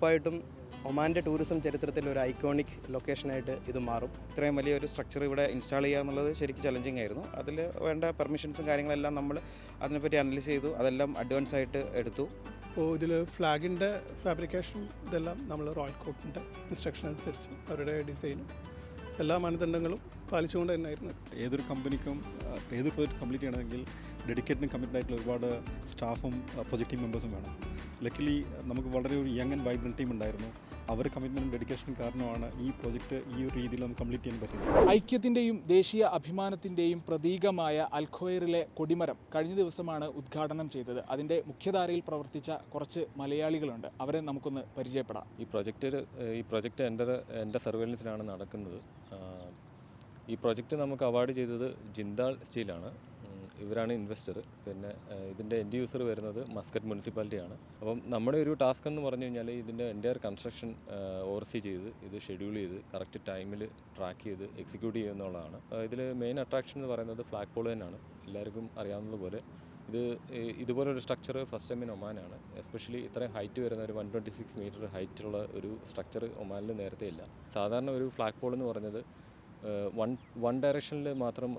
ഉറപ്പായിട്ടും ഒമാന്റെ ടൂറിസം ചരിത്രത്തിൽ ഒരു ഐക്കോണിക് ലൊക്കേഷനായിട്ട് ഇത് മാറും. ഇത്രയും വലിയൊരു സ്ട്രക്ചർ ഇവിടെ ഇൻസ്റ്റാൾ ചെയ്യുക എന്നുള്ളത് ശരിക്കും ചലഞ്ചിങ് ആയിരുന്നു. അതിൽ വേണ്ട പെർമിഷൻസും കാര്യങ്ങളെല്ലാം നമ്മൾ അതിനെപ്പറ്റി അനലൈസ് ചെയ്തു. അതെല്ലാം അഡ്വാൻസ് ആയിട്ട് എടുത്തു. അപ്പോൾ ഇതിൽ ഫ്ലാഗിന്റെ ഫാബ്രിക്കേഷൻ ഇതെല്ലാം നമ്മൾ റോയൽ കോട്ടിന്റെ ഇൻസ്ട്രക്ഷൻ അനുസരിച്ച് അവരുടെ ഡിസൈനും എല്ലാ മാനദണ്ഡങ്ങളും പാലിച്ചുകൊണ്ട് തന്നെയായിരുന്നു. ഏതൊരു കമ്പനിക്കും ഏത് ഏതൊരു പ്രോജക്റ്റ് കംപ്ലീറ്റ് ചെയ്യണമെങ്കിൽ ഡെഡിക്കേറ്റഡും കമ്മിറ്റഡ് ആയിട്ടുള്ള ഒരുപാട് സ്റ്റാഫും പ്രൊജക്ട് ടീം മെമ്പേഴ്സും വേണം. ലക്കിലി നമുക്ക് വളരെ ഒരു യങ് ആൻഡ് വൈബ്രന്റ് ടീം ഉണ്ടായിരുന്നു. അവർ കമ്മിറ്റ്മെന്റും ഡെഡിക്കേഷനും കാരണമാണ് ഈ പ്രോജക്റ്റ് ഈ ഒരു രീതിയിൽ നമുക്ക് കംപ്ലീറ്റ് ചെയ്യാൻ പറ്റിയത്. ഐക്യത്തിന്റെയും ദേശീയ അഭിമാനത്തിന്റെയും പ്രതീകമായ അൽഖോയറിലെ കൊടിമരം കഴിഞ്ഞ ദിവസമാണ് ഉദ്ഘാടനം ചെയ്തത്. അതിന്റെ മുഖ്യധാരയിൽ പ്രവർത്തിച്ച കുറച്ച് മലയാളികളുണ്ട്. അവരെ നമുക്കൊന്ന് പരിചയപ്പെടാം. ഈ പ്രൊജക്റ്റ് ഈ പ്രൊജക്റ്റ് എന്റെ എന്റെ സർവേലൻസിലാണ് നടക്കുന്നത്. ഈ പ്രൊജക്റ്റ് നമുക്ക് അവാർഡ് ചെയ്തത് ജിന്താൾ സ്റ്റീലാണ്. ഇവരാണ് ഇൻവെസ്റ്റർ പിന്നെ ഇതിന്റെ എൻഡ് യൂസർ വരുന്നത് മസ്കറ്റ് മുനിസിപ്പാലിറ്റിയാണ്. അപ്പം നമ്മുടെ ഒരു ടാസ്ക് എന്ന് പറഞ്ഞു കഴിഞ്ഞാൽ ഇതിന്റെ എന്റെ കൺസ്ട്രക്ഷൻ ഓവർസീ ചെയ്ത് ഇത് ഷെഡ്യൂൾ ചെയ്ത് കറക്റ്റ് ടൈമിൽ ട്രാക്ക് ചെയ്ത് എക്സിക്യൂട്ട് ചെയ്യുക എന്നുള്ളതാണ്. ഇതിൽ മെയിൻ അട്രാക്ഷൻ എന്ന് പറയുന്നത് ഫ്ലാഗ് പോൾ തന്നെയാണ്. എല്ലാവർക്കും അറിയാവുന്നതുപോലെ ഇത് ഇതുപോലൊരു സ്ട്രക്ചർ ഫസ്റ്റ് ടൈം ഇൻ ഒമാനാണ് എസ്പെഷ്യലി ഇത്രയും ഹൈറ്റ് വരുന്ന ഒരു വൺ ട്വന്റി സിക്സ് മീറ്റർ ഹൈറ്റുള്ള ഒരു സ്ട്രക്ചർ ഒമാനിൽ നേരത്തെ ഇല്ല. സാധാരണ ഒരു ഫ്ലാഗ് പോൾ എന്ന് പറയുന്നത് വൺ വൺ ഡയറക്ഷനിൽ മാത്രം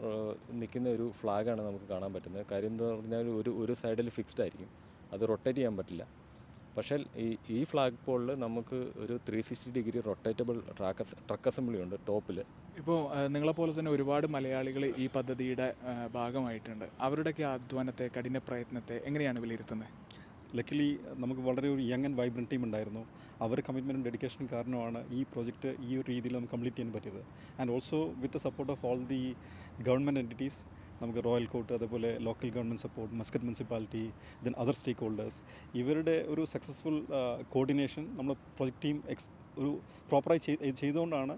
നിൽക്കുന്ന ഒരു ഫ്ലാഗാണ് നമുക്ക് കാണാൻ പറ്റുന്നത്. കാര്യം എന്ന് പറഞ്ഞാൽ ഒരു ഒരു സൈഡിൽ ഫിക്സ്ഡ് ആയിരിക്കും. അത് റൊട്ടേറ്റ് ചെയ്യാൻ പറ്റില്ല. പക്ഷേ ഈ ഈ ഫ്ലാഗ് പോളിൽ നമുക്ക് ഒരു three sixty degree rotatable track truck assembly ഉണ്ട് ടോപ്പിൽ ഇപ്പോൾ നിങ്ങളെപ്പോലെ തന്നെ ഒരുപാട് മലയാളികൾ ഈ പദ്ധതിയുടെ ഭാഗമായിട്ടുണ്ട്. അവരുടെയൊക്കെ അധ്വാനത്തെ കഠിന പ്രയത്നത്തെ എങ്ങനെയാണ് വിലയിരുത്തുന്നത്? ലക്കിലി നമുക്ക് വളരെ ഒരു യങ് ആൻഡ് വൈബ്രന്റ് ടീം ഉണ്ടായിരുന്നു. അവർ കമ്മിറ്റ്മെന്റും ഡെഡിക്കേഷനും കാരണമാണ് ഈ പ്രോജക്റ്റ് ഈ ഒരു രീതിയിൽ നമുക്ക് കംപ്ലീറ്റ് ചെയ്യാൻ പറ്റിയത്. And also with the support of all the government entities നമുക്ക് റോയൽ കോർട്ട് അതേപോലെ local government support Muscat municipality then other stakeholders ഇവരുടെ ഒരു സക്സസ്ഫുൾ കോർഡിനേഷൻ നമ്മൾ പ്രൊജക്ട് ടീം എക്സ് ഒരു പ്രോപ്പറായി ചെയ്- ചെയ്തുകൊണ്ടാണ്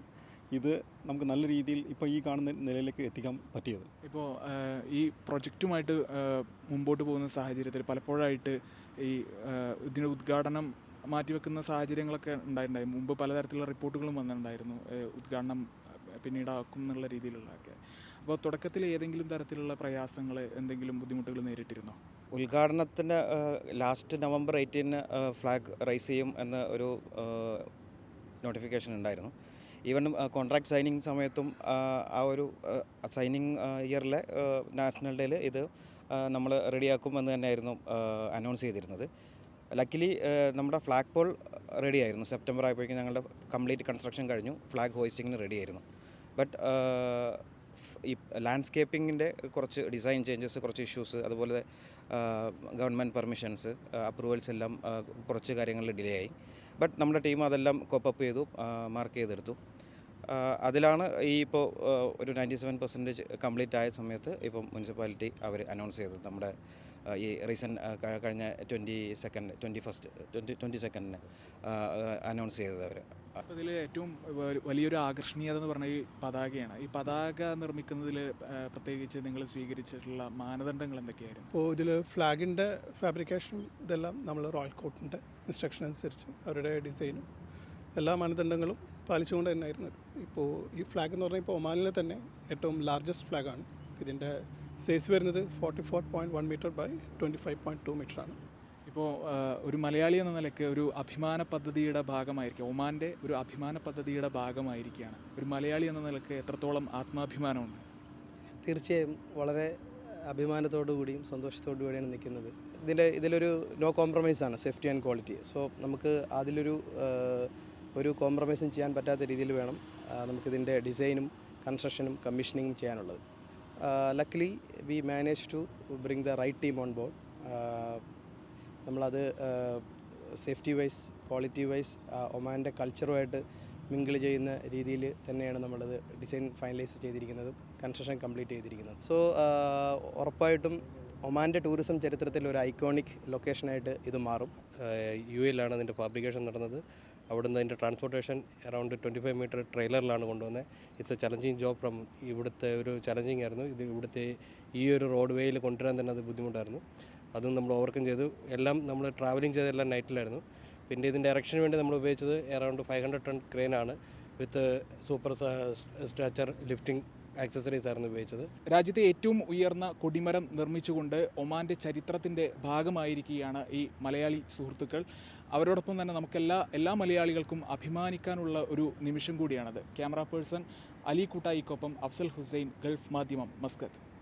ഇത് നമുക്ക് നല്ല രീതിയിൽ ഇപ്പോൾ ഈ കാണുന്ന നിലയിലേക്ക് എത്തിക്കാൻ പറ്റിയത്. ഇപ്പോൾ ഈ പ്രൊജക്റ്റുമായിട്ട് മുമ്പോട്ട് പോകുന്ന സാഹചര്യത്തിൽ പലപ്പോഴായിട്ട് ഈ ഇതിന്റെ ഉദ്ഘാടനം മാറ്റിവെക്കുന്ന സാഹചര്യങ്ങളൊക്കെ ഉണ്ടായിട്ടുണ്ടായി. മുമ്പ് പലതരത്തിലുള്ള റിപ്പോർട്ടുകളും വന്നിട്ടുണ്ടായിരുന്നു ഉദ്ഘാടനം പിന്നീടാക്കും എന്നുള്ള രീതിയിലുള്ളതൊക്കെ. അപ്പോൾ തുടക്കത്തിൽ ഏതെങ്കിലും തരത്തിലുള്ള പ്രയാസങ്ങൾ എന്തെങ്കിലും ബുദ്ധിമുട്ടുകൾ നേരിട്ടിരുന്നോ? ഉദ്ഘാടനത്തിന് last November eighteen flag rice ചെയ്യും എന്ന ഒരു നോട്ടിഫിക്കേഷൻ ഉണ്ടായിരുന്നു. ഈവൻ കോൺട്രാക്ട് സൈനിങ് സമയത്തും ആ, ഒരു സൈനിങ് ഇയറിലെ നാഷണൽ ഡേയിൽ ഇത് നമ്മൾ റെഡിയാക്കും എന്ന് തന്നെയായിരുന്നു അനൗൺസ് ചെയ്തിരുന്നത്. ലക്കിലി നമ്മുടെ ഫ്ലാഗ് പോൾ റെഡി ആയിരുന്നു സെപ്റ്റംബർ ആയപ്പോഴേക്കും ഞങ്ങളുടെ കംപ്ലീറ്റ് കൺസ്ട്രക്ഷൻ കഴിഞ്ഞു. ഫ്ലാഗ് ഹോയിസ്റ്റിങ്ങിന് റെഡി ആയിരുന്നു ബട്ട് ഈ ലാൻഡ്സ്കേപ്പിങ്ങിന്റെ കുറച്ച് ഡിസൈൻ ചേഞ്ചസ് കുറച്ച് ഇഷ്യൂസ് അതുപോലെ ഗവൺമെന്റ് പെർമിഷൻസ് അപ്രൂവൽസ് എല്ലാം കുറച്ച് കാര്യങ്ങളിൽ ഡിലേ ആയി. ബട്ട് നമ്മുടെ ടീം അതെല്ലാം കോപ്പപ്പ് ചെയ്തു മാർക്ക് ചെയ്തെടുത്തു. അതിലാണ് ഈ ഇപ്പോൾ ഒരു നയന്റി സെവൻ പെർസെന്റേജ് കംപ്ലീറ്റ് ആയ സമയത്ത് ഇപ്പം മുനിസിപ്പാലിറ്റി അവർ അനൗൺസ് ചെയ്തത്. നമ്മുടെ ഈ റീസെന്റ് കഴിഞ്ഞ twenty second twenty first twenty twenty സെക്കൻഡിന് announce ചെയ്തത് അവർ അപ്പോൾ ഇതിൽ ഏറ്റവും വലിയൊരു ആകർഷണീയത എന്ന് പറഞ്ഞാൽ ഈ പതാകയാണ്. ഈ പതാക നിർമ്മിക്കുന്നതിൽ പ്രത്യേകിച്ച് നിങ്ങൾ സ്വീകരിച്ചിട്ടുള്ള മാനദണ്ഡങ്ങൾ എന്തൊക്കെയായിരുന്നു? അപ്പോൾ ഇതിൽ ഫ്ലാഗിന്റെ ഫാബ്രിക്കേഷൻ ഇതെല്ലാം നമ്മൾ റോയൽ കോട്ടിന്റെ ഇൻസ്ട്രക്ഷൻ അനുസരിച്ച് അവരുടെ ഡിസൈനും എല്ലാ മാനദണ്ഡങ്ങളും പാലിച്ചുകൊണ്ട് തന്നെയായിരുന്നു. ഇപ്പോൾ ഈ ഫ്ലാഗ് എന്ന് പറഞ്ഞാൽ ഇപ്പോൾ ഒമാനിലെ തന്നെ ഏറ്റവും ലാർജസ്റ്റ് ഫ്ലാഗാണ് ഇതിന്റെ സൈസ് വരുന്നത് forty four point one meter by twenty five point two meter ആണ്. ഇപ്പോൾ ഒരു മലയാളി എന്ന നിലയ്ക്ക് ഒരു അഭിമാന പദ്ധതിയുടെ ഭാഗമായിരിക്കും ഒമാന്റെ ഒരു അഭിമാന പദ്ധതിയുടെ ഭാഗമായിരിക്കുകയാണ്. ഒരു മലയാളി എന്ന നിലയ്ക്ക് എത്രത്തോളം ആത്മാഭിമാനമുണ്ട്? തീർച്ചയായും വളരെ അഭിമാനത്തോടു കൂടിയും സന്തോഷത്തോടു കൂടിയാണ് നിൽക്കുന്നത്. ഇതിന്റെ ഇതിലൊരു നോ കോംപ്രമൈസാണ് ആണ് സേഫ്റ്റി ആൻഡ് ക്വാളിറ്റി സോ നമുക്ക് അതിലൊരു ഒരു കോംപ്രമൈസും ചെയ്യാൻ പറ്റാത്ത രീതിയിൽ വേണം നമുക്കിതിന്റെ ഡിസൈനും കൺസ്ട്രക്ഷനും കമ്മീഷനിങ്ങും ചെയ്യാനുള്ളത്. Luckily we manage to bring the right team on board നമ്മളത് സേഫ്റ്റി വൈസ് ക്വാളിറ്റി വൈസ് ഒമാന്റെ കൾച്ചറുമായിട്ട് മിങ്കിൾ ചെയ്യുന്ന രീതിയിൽ തന്നെയാണ് നമ്മളത് ഡിസൈൻ ഫൈനലൈസ് ചെയ്തിരിക്കുന്നതും കൺസ്ട്രക്ഷൻ കംപ്ലീറ്റ് ചെയ്തിരിക്കുന്നതും. സോ ഉറപ്പായിട്ടും ഒമാന്റെ ടൂറിസം ചരിത്രത്തിൽ ഒരു ഐക്കോണിക് ലൊക്കേഷനായിട്ട് ഇത് മാറും. യു എയിലാണ് അതിന്റെ ഫാബ്രിക്കേഷൻ നടന്നത്. അവിടുന്ന് അതിന്റെ transportation around twenty five meter ട്രെയിലറിലാണ് കൊണ്ടുവന്നത് it's a challenging job from ഇവിടുത്തെ ഒരു ചലഞ്ചിങ് ആയിരുന്നു. ഇത് ഇവിടുത്തെ ഈ ഒരു റോഡ് വേയിൽ കൊണ്ടുവരാൻ തന്നെ അത് ബുദ്ധിമുട്ടായിരുന്നു. അതും നമ്മൾ ഓവർകം ചെയ്തു. എല്ലാം നമ്മൾ ട്രാവലിംഗ് ചെയ്തെല്ലാം നൈറ്റിലായിരുന്നു പിന്നെ ഇതിന്റെ ഇറക്ഷന് വേണ്ടി നമ്മൾ ഉപയോഗിച്ചത് around five hundred ton ക്രെയിനാണ് with super structure lifting accessories ആയിരുന്നു ഉപയോഗിച്ചത്. രാജ്യത്തെ ഏറ്റവും ഉയർന്ന കൊടിമരം നിർമ്മിച്ചുകൊണ്ട് ഒമാന്റെ ചരിത്രത്തിന്റെ ഭാഗമായിരിക്കുകയാണ് ഈ മലയാളി സുഹൃത്തുക്കൾ. അവരോടൊപ്പം തന്നെ നമുക്കെല്ലാ എല്ലാ മലയാളികൾക്കും അഭിമാനിക്കാനുള്ള ഒരു നിമിഷം കൂടിയാണത്. ക്യാമറ പേഴ്സൺ അലി കൂട്ടായിക്കൊപ്പം അഫ്സൽ ഹുസൈൻ ഗൾഫ് മാധ്യമം മസ്കത്ത്.